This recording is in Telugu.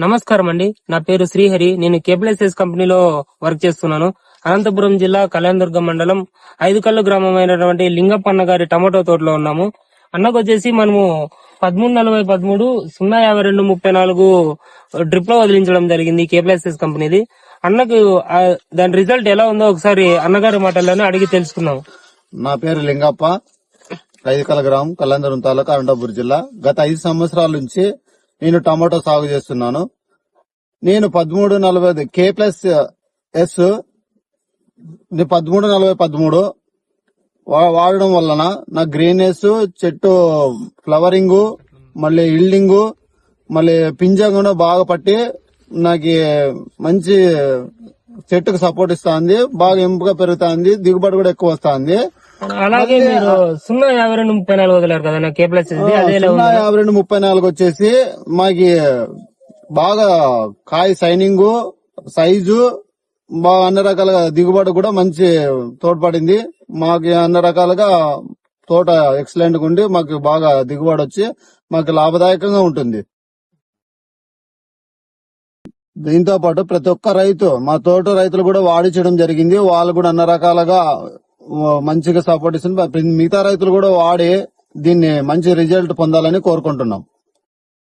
నమస్కారం అండి నా పేరు శ్రీహరి. నేను కేబులెస్ఎస్ కంపెనీలో వర్క్ చేస్తున్నాను. అనంతపురం జిల్లా కళ్యాణదుర్గం మండలం ఐదుకల్లు గ్రామం అయినటువంటి లింగప్పన్న గారి టమాటో తోటలో ఉన్నాము. అన్నకు వచ్చేసి మనము పదమూడు నలభై పదమూడు సున్నా యాభై రెండు ముప్పై నాలుగు డ్రిప్లో వదిలించడం జరిగింది కేప్లైసెస్ కంపెనీది. అన్నకు దాని రిజల్ట్ ఎలా ఉందో ఒకసారి అన్నగారి మాటల్లోనే అడిగి తెలుసుకుందాం. నా పేరు లింగప్ప. ఐదుకల గ్రామం కళ్యాణదురం తాలూకా అనంతపురం జిల్లా. గత ఐదు సంవత్సరాల నుంచి నేను టమాటో సాగు చేస్తున్నాను. నేను పదమూడు నలభై కే ప్లస్ ఎస్ పదమూడు నలభై పదమూడు వా- వాడడం వలన నా గ్రీనెస్ చెట్టు ఫ్లవరింగ్ మళ్ళీ ఇల్డింగ్ మళ్ళీ పింజ కూడా బాగా పట్టి నాకు మంచి చెట్టుకు సపోర్ట్ ఇస్తుంది. బాగా ఎంపుగా పెరుగుతుంది. దిగుబడి కూడా ఎక్కువ వస్తుంది. అలాగే మీరు సున్నా యాభై రెండు ముప్పై నాలుగు వదిలారు కదా నా కేప్లెస్ అదే ఎలా సున్నా యాభై రెండు ముప్పై నాలుగు వచ్చేసి మాకి బాగా కాయ సైనింగ్ సైజు బాగా అన్ని రకాలుగా దిగుబడి కూడా మంచి తోడ్పడింది. మాకు అన్ని రకాలుగా తోట ఎక్సలెంట్గా ఉండి మాకు బాగా దిగుబడి వచ్చి మాకు లాభదాయకంగా ఉంటుంది. దీంతో పాటు ప్రతి ఒక్క రైతు మా తోట రైతులు కూడా వాడించడం జరిగింది. వాళ్ళు కూడా అన్ని రకాలుగా మంచిగా సపోర్ట్ ఇస్తుంది. మిగతా రైతులు కూడా వాడి దీన్ని మంచి రిజల్ట్ పొందాలని కోరుకుంటున్నాం.